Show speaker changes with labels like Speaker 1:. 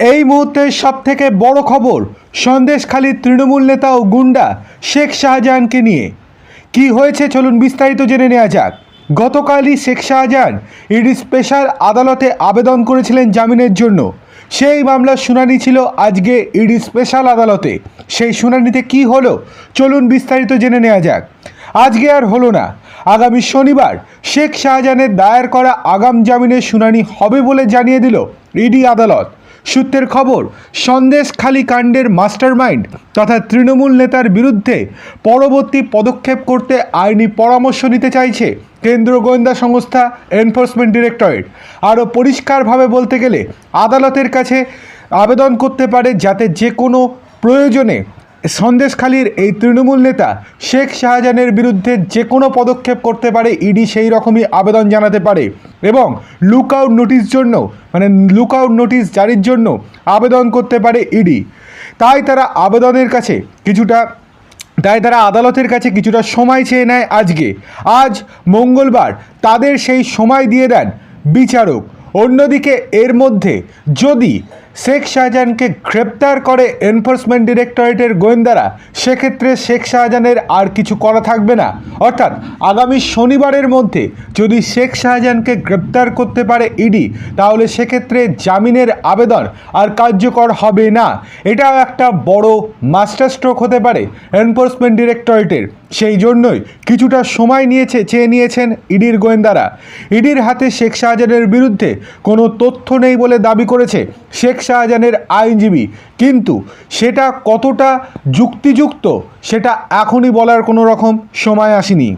Speaker 1: এই মুহূর্তের সব থেকে বড় খবর সন্দেশখালীর তৃণমূল নেতা ও গুন্ডা শেখ শাহজাহানকে নিয়ে। কি হয়েছে চলুন বিস্তারিত জেনে নেওয়া যাক। গতকালই শেখ শাহজাহান ইডি স্পেশাল আদালতে আবেদন করেছিলেন জামিনের জন্য। সেই মামলার শুনানি ছিল আজকে ইডি স্পেশাল আদালতে। সেই শুনানিতে কি হলো চলুন বিস্তারিত জেনে নেওয়া যাক। আজকে আর হলো না। আগামী শনিবার শেখ শাহজাহানের দায়ের করা আগাম জামিনের শুনানি হবে বলে জানিয়ে দিল ইডি আদালত। সূত্রের খবর, সন্দেশখালী কাণ্ডের মাস্টারমাইন্ড তথা তৃণমূল নেতার বিরুদ্ধে পরবর্তী পদক্ষেপ করতে আইনি পরামর্শ নিতে চাইছে কেন্দ্র গোয়েন্দা সংস্থা এনফোর্সমেন্ট ডিরেক্টরেট। আরও পরিষ্কারভাবে বলতে গেলে, আদালতের কাছে আবেদন করতে পারে যাতে যে কোনো প্রয়োজনে সন্দেশখালীর এই তৃণমূল নেতা শেখ শাহজাহানের বিরুদ্ধে যে কোনো পদক্ষেপ করতে পারে, ইডি সেই রকমই আবেদন জানাতে পারে এবং লুক আউট নোটিশ জন্য মানে লুক আউট নোটিশ জারির জন্য আবেদন করতে পারে ইডি। তাই তারা আবেদনের কাছে কিছুটা, তাই তারা আদালতের কাছে কিছুটা সময় চেয়ে নেয় আজকে। আজ মঙ্গলবার তাদের সেই সময় দিয়ে দেন বিচারক। অন্যদিকে এর মধ্যে যদি শেখ শাহজাহানকে গ্রেপ্তার করে এনফোর্সমেন্ট ডিরেক্টরেটের গোয়েন্দারা। সেক্ষেত্রে শেখ শাহজাহানের আর কিছু করা থাকবে না। অর্থাৎ আগামী শনিবারের মধ্যে যদি শেখ শাহজাহানকে গ্রেপ্তার করতে পারে ইডি, তাহলে সেক্ষেত্রে জামিনের আবেদন আর কার্যকর হবে না। এটাও একটা বড় মাস্টার স্ট্রোক হতে পারে এনফোর্সমেন্ট ডিরেক্টরেটের। সেই জন্যই কিছুটা সময় নিয়েছে, চেয়ে নিয়েছেন ইডির গোয়েন্দারা। ইডির হাতে শেখ শাহজাহানের বিরুদ্ধে কোনো তথ্য নেই বলে দাবি করেছে শেখ শাহজাহানের আইনজীবী। কিন্তু সেটা কতটা যুক্তিযুক্ত সেটা এখনই বলার কোনো রকম সময় আসেনি।